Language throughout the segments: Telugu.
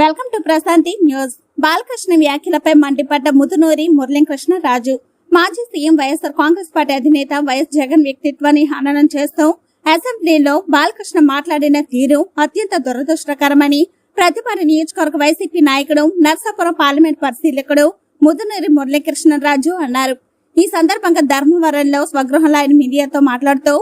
Welcome to Prashanti news. Balakrishna వ్యాఖ్యలపై మండిపడ్డ ముదునూరి మురళీకృష్ణ రాజు. మాజీ సీఎం వైఎస్ఆర్ కాంగ్రెస్ పార్టీ అధినేత వైఎస్ జగన్ వ్యక్తిత్వాన్ని హననం చేస్తూ అసెంబ్లీలో బాలకృష్ణ మాట్లాడిన తీరు అత్యంత దురదృష్టకరమని ప్రతిపాడు నియోజకవర్గ వైసీపీ నాయకుడు నర్సాపురం పార్లమెంట్ పరిశీలకుడు ముదునూరి మురళీకృష్ణరాజు అన్నారు. ఈ సందర్భంగా ధర్మవరంలో స్వగృహంలో ఆయన మీడియాతో మాట్లాడుతూ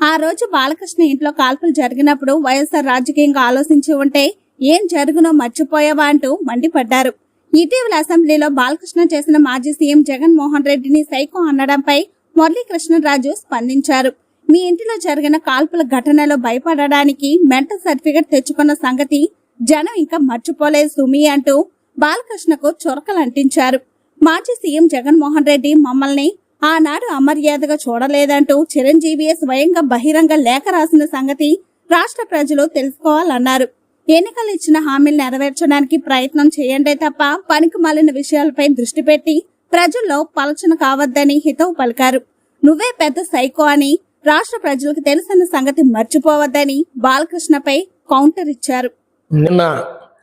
ఆ రోజు బాలకృష్ణ ఇంట్లో కాల్పులు జరిగినప్పుడు వైఎస్ఆర్ రాజకీయంగా ఆలోచించి ఉంటే ఏం జరుగునో మర్చిపోయావా అంటూ మండిపడ్డారు. ఇటీవల అసెంబ్లీలో బాలకృష్ణ చేసిన మాజీ సీఎం జగన్మోహన్ రెడ్డిని సైకో అనడంపై మురళీకృష్ణరాజు స్పందించారు. మీ ఇంటిలో జరిగిన కాల్పుల ఘటనలో భయపడడానికి మెంటల్ సర్టిఫికెట్ తెచ్చుకున్న సంగతి జనం ఇంకా మర్చిపోలేదు సుమి అంటూ బాలకృష్ణకు చొరకలు అంటించారు మాజీ సీఎం జగన్మోహన్ రెడ్డి మమ్మల్ని ఆనాడు అమర్యాదగా చూడలేదంటూ చిరంజీవి స్వయంగా బహిరంగ లేఖ రాసిన సంగతి రాష్ట్ర ప్రజలు తెలుసుకోవాలన్నారు. ఎన్నికలు ఇచ్చిన హామీలు నెరవేర్చడానికి ప్రయత్నం చేయండి తప్ప పనికి మాలిన విషయాలపై దృష్టి పెట్టి ప్రజల్లో పలచన కావద్దని హితవు పలికారు. నువ్వే పెద్ద సైకో అని రాష్ట్ర ప్రజలకు తెలిసిన సంగతి మర్చిపోవద్దని బాలకృష్ణపై కౌంటర్ ఇచ్చారు. నిన్న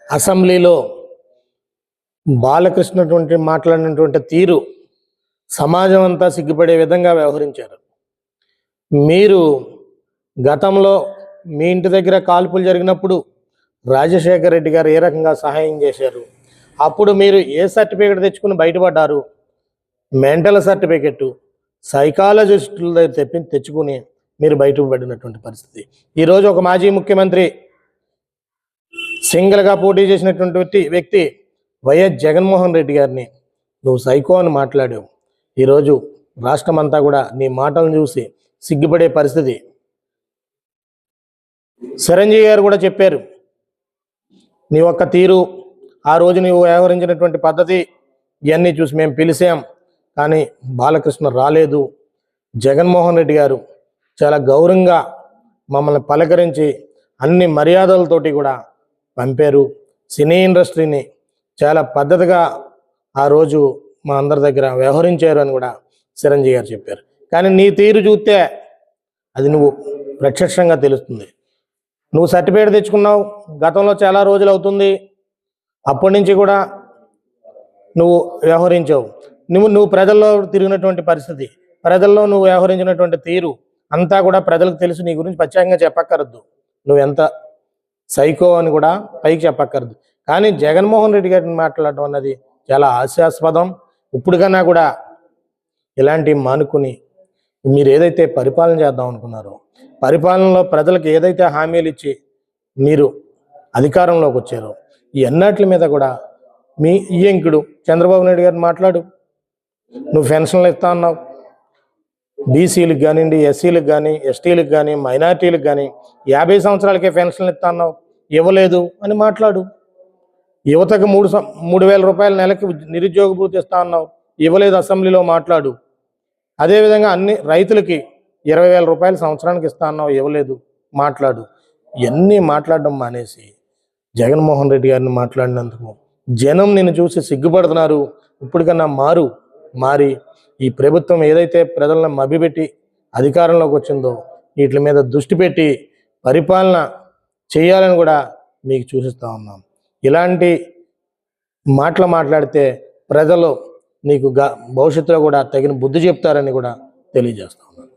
అసెంబ్లీలో బాలకృష్ణటువంటి మాట్లాడినటువంటి తీరు సమాజం అంతా సిగ్గుపడే విధంగా వ్యవహరించారు. మీరు గతంలో మీ ఇంటి దగ్గర కాల్పులు జరిగినప్పుడు రాజశేఖర రెడ్డి గారు ఏ రకంగా సహాయం చేశారు? అప్పుడు మీరు ఏ సర్టిఫికేట్ తెచ్చుకుని బయటపడ్డారు? మెంటల్ సర్టిఫికెట్ సైకాలజిస్టుల దగ్గర తెప్పి తెచ్చుకుని మీరు బయటపడినటువంటి పరిస్థితి. ఈరోజు ఒక మాజీ ముఖ్యమంత్రి సింగిల్గా పోటీ చేసినటువంటి వ్యక్తి వైఎస్ జగన్మోహన్ రెడ్డి గారిని నువ్వు సైకో అని మాట్లాడావు. ఈరోజు రాష్ట్రం అంతా కూడా నీ మాటలను చూసి సిగ్గుపడే పరిస్థితి. చిరంజీవి గారు కూడా చెప్పారు నీ ఒక్క తీరు ఆ రోజు నీవు వ్యవహరించినటువంటి పద్ధతి ఇవన్నీ చూసి మేము పిలిచాం. కానీ బాలకృష్ణ రాలేదు. జగన్మోహన్ రెడ్డి గారు చాలా గౌరవంగా మమ్మల్ని పలకరించి అన్ని మర్యాదలతోటి కూడా పంపారు. సినీ ఇండస్ట్రీని చాలా పద్ధతిగా ఆ రోజు మా అందరి దగ్గర వ్యవహరించారు అని కూడా చిరంజీవి గారు చెప్పారు. కానీ నీ తీరు చూస్తే అది నువ్వు ప్రత్యక్షంగా తెలుస్తుంది. నువ్వు సర్టిఫికేట్ తెచ్చుకున్నావు. గతంలో చాలా రోజులు అవుతుంది. అప్పటి నుంచి కూడా నువ్వు వ్యవహరించావు. నువ్వు నువ్వు ప్రజల్లో తిరిగినటువంటి పరిస్థితి ప్రజల్లో నువ్వు వ్యవహరించినటువంటి తీరు అంతా కూడా ప్రజలకు తెలుసు. నీ గురించి ప్రత్యేకంగా చెప్పక్కర్దు నువ్వు ఎంత సైకో అని కూడా పైకి చెప్పక్కర్దు కానీ జగన్మోహన్ రెడ్డి గారిని మాట్లాడటం అన్నది చాలా హాస్యాస్పదం. ఇప్పుడుకన్నా కూడా ఇలాంటివి మానుకుని మీరు ఏదైతే పరిపాలన చేద్దాం అనుకున్నారో పరిపాలనలో ప్రజలకు ఏదైతే హామీలు ఇచ్చి మీరు అధికారంలోకి వచ్చారో ఈ అన్నట్ల మీద కూడా మీ ఈయంకుడు చంద్రబాబు నాయుడు గారిని మాట్లాడు. నువ్వు పెన్షన్లు ఇస్తా అన్నావు. బీసీలకు కానివ్వండి ఎస్సీలకు కానీ ఎస్టీలకు కానీ మైనార్టీలకు కానీ యాభై సంవత్సరాలకే పెన్షన్లు ఇస్తా అన్నావు. ఇవ్వలేదు అని మాట్లాడు. యువతకు మూడు సం- మూడు వేల రూపాయల నెలకి నిరుద్యోగ భృతి ఇస్తా అన్నావు. ఇవ్వలేదు అసెంబ్లీలో మాట్లాడు. అదేవిధంగా అన్ని రైతులకి ఇరవై వేల రూపాయలు సంవత్సరానికి ఇస్తా అన్నావు ఇవ్వలేదు మాట్లాడు. ఇవన్నీ మాట్లాడడం మానేసి జగన్మోహన్ రెడ్డి గారిని మాట్లాడినందుకు జనం నిన్ను చూసి సిగ్గుపడుతున్నారు. ఇప్పటికన్నా మారు మారి. ఈ ప్రభుత్వం ఏదైతే ప్రజలను మభ్యపెట్టి అధికారంలోకి వచ్చిందో వీటి మీద దృష్టి పెట్టి పరిపాలన చేయాలని కూడా మీకు చూసిస్తా ఉన్నాం. ఇలాంటి మాటలు మాట్లాడితే ప్రజలు నీకు గ భవిష్యత్తులో కూడా తగిన బుద్ధి చెప్తారని కూడా తెలియజేస్తా ఉన్నాను.